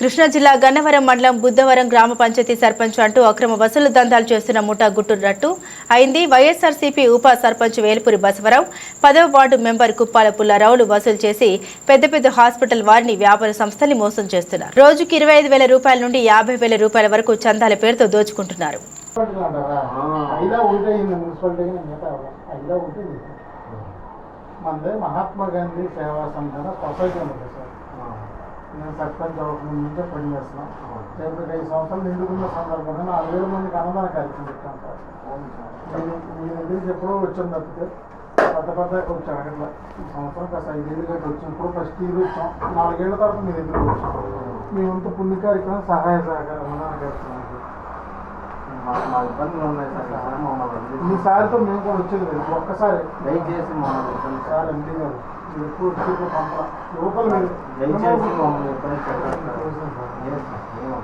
కృష్ణా జిల్లా గన్నవరం మండలం బుద్ధవరం గ్రామ పంచాయతీ సర్పంచ్ అంటూ అక్రమ వసూలు దందాలు చేస్తున్న ముఠా గుట్టున్నట్టు అయింది. వైఎస్ఆర్సీపీ ఉప సర్పంచ్ వేలుపురి బసవరావు పదవ వార్డు మెంబర్ కుప్పాల పుల్లారావులు వసూలు చేసి పెద్ద పెద్ద హాస్పిటల్ వారిని వ్యాపార సంస్థల్ని మోసం చేస్తున్నారు. రోజుకి ఇరవై ఐదు వేల రూపాయల నుండి యాభై వేల రూపాయల వరకు చందాల పేరుతో దోచుకుంటున్నారు. మహాత్మా గాంధీ సేవా సంఘం సొసైటీ ఉంది సార్. నేను సర్పంచ్ అవ్వకముందు నుంచే పని చేస్తున్నాం. రేపు ఐదు సంవత్సరాలు నిండుకున్న సందర్భంగా నాలుగు వేల మందికి అన్నదాన కార్యక్రమం సార్. మీ- దగ్గరికి ఎప్పుడో వచ్చాం తప్పితే పెద్ద పెద్ద వచ్చాం అట్లా ఈ సంవత్సరం కాస్త ఐదేళ్ళు గట్టి వచ్చాం. ఇప్పుడు ఫస్ట్ ఇయర్ వచ్చాం. నాలుగేళ్ళ తర్వాత మీ దగ్గరికి వచ్చాం మీ వంతు పుణ్య కార్యక్రమం సహాయ సహకారం అన్నదాన కార్యక్రమం ఇబ్బందులు ఉన్నాయి సార్ ఈసారి మమ్మల్ని ఈసారితో మేము కూడా వచ్చేది లేదు. ఒక్కసారి దయచేసి మమ్మల్ని ఇబ్బంది సార్ ఎంపీ గారు ఎక్కువ పంప మీరు దయచేసి మమ్మల్ని ఇబ్బంది ఏమో.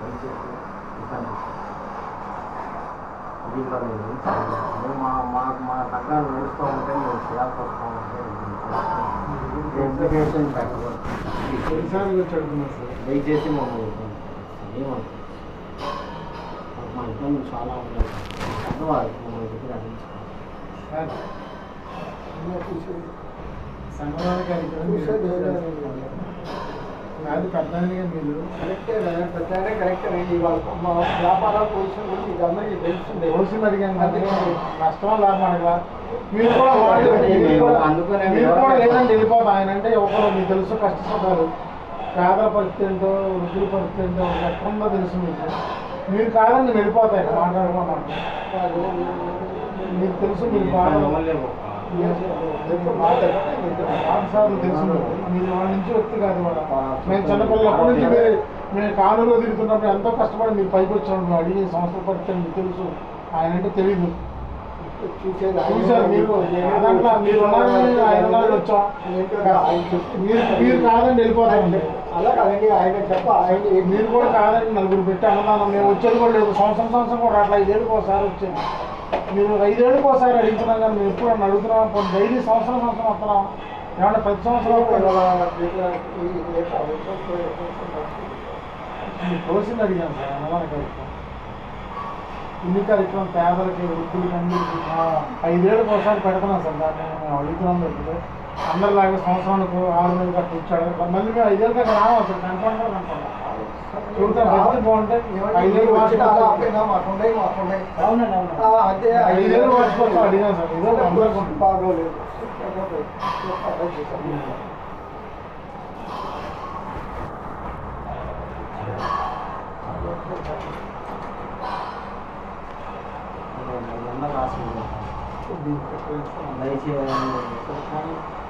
దయచేసి ఇబ్బంది. దీంట్లో మేము మా మా మా తగ్గాలు నడుస్తూ ఉంటే మేము చేయాల్సి వస్తూ ఉంటే అప్లికేషన్ పెట్టకూడదు దయచేసి మమ్మల్ని. ఏమంటారు మా ఇబ్బందులు చాలా ఉన్నాయి. పెద్దవారు మమ్మల్ని దగ్గర పెద్దగా మీరు కరెక్టే కరెక్టే ఇవాళ మా వ్యాపార పొజిషన్ గురించి తెలుస్తుంది. మీరు కూడా అందుకనే మీరు కూడా- లేదండి. వెళ్ళిపోతా ఆయన అంటే ఒకరు మీకు తెలుసు కష్టపడ్డారు. పేదల పరిస్థితి ఏంటో వృద్ధుల పరిస్థితి ఏంటో ఎక్కడ తెలుసు మీకు. మీరు కాదని నేను వెళ్ళిపోతాను మీకు తెలుసు మీరు పాఠశాలలు తెలుసు. మీరు వాళ్ళ నుంచి వ్యక్తి కాదు మేము చిన్నపిల్లలప్పటి నుంచి మీరు మేము కానులో తిరుగుతున్నప్పుడు ఎంతో కష్టపడి మీరు పైకి వచ్చాము మేము అడిగి సంవత్సరం పరిస్థితి మీకు తెలుసు. ఆయన అంటే తెలియదు. మీరు దాంట్లో మీరు ఉన్నారని ఆయన వచ్చాం మీరు మీరు కాదని వెళ్ళిపోతారండి అలా కాదండి ఆయన చెప్ప ఆయన మీరు కూడా కాదని నలుగురు పెట్టి అనుమానం మేము వచ్చేది కూడా లేదు సంవత్సరం సంవత్సరం కూడా అట్లా ఐదేళ్ళకి ఒకసారి వచ్చింది మీరు ఐదేళ్ళకి ఒకసారి అడుగుతున్నాం కానీ మేము ఎప్పుడు అడుగుతున్నాం కొన్ని డైలీ సంవత్సరం సంవత్సరం వస్తున్నాం ఏమన్నా ప్రతి సంవత్సరం మీరు తోసింది అడిగాను సార్ అనుమానం కార్యక్రమం ఇన్ని కార్యక్రమం పేదలకి వృద్ధులకి ఆ, ఐదేళ్ళకి ఒకసారి పెడుతున్నాం సార్ దాన్ని మేము అడుగుతున్నాం తప్పితే అందరిలాగా సంవత్సరానికి ఆరు నెలలు కట్టి ఇచ్చాడు. మళ్ళీ మేము ఐదేళ్ళకి అక్కడ రాము అసలు కన్ఫర్మ్ కన్ఫర్మ్ చూద్దాం బతికి బాగుంటే ఐదేళ్ళు అవునండి ఐదేళ్ళు అడిగాను సార్. ఏదో అందరికీ ఉంటుంది. బాగోలేదు రాసి దయచేసి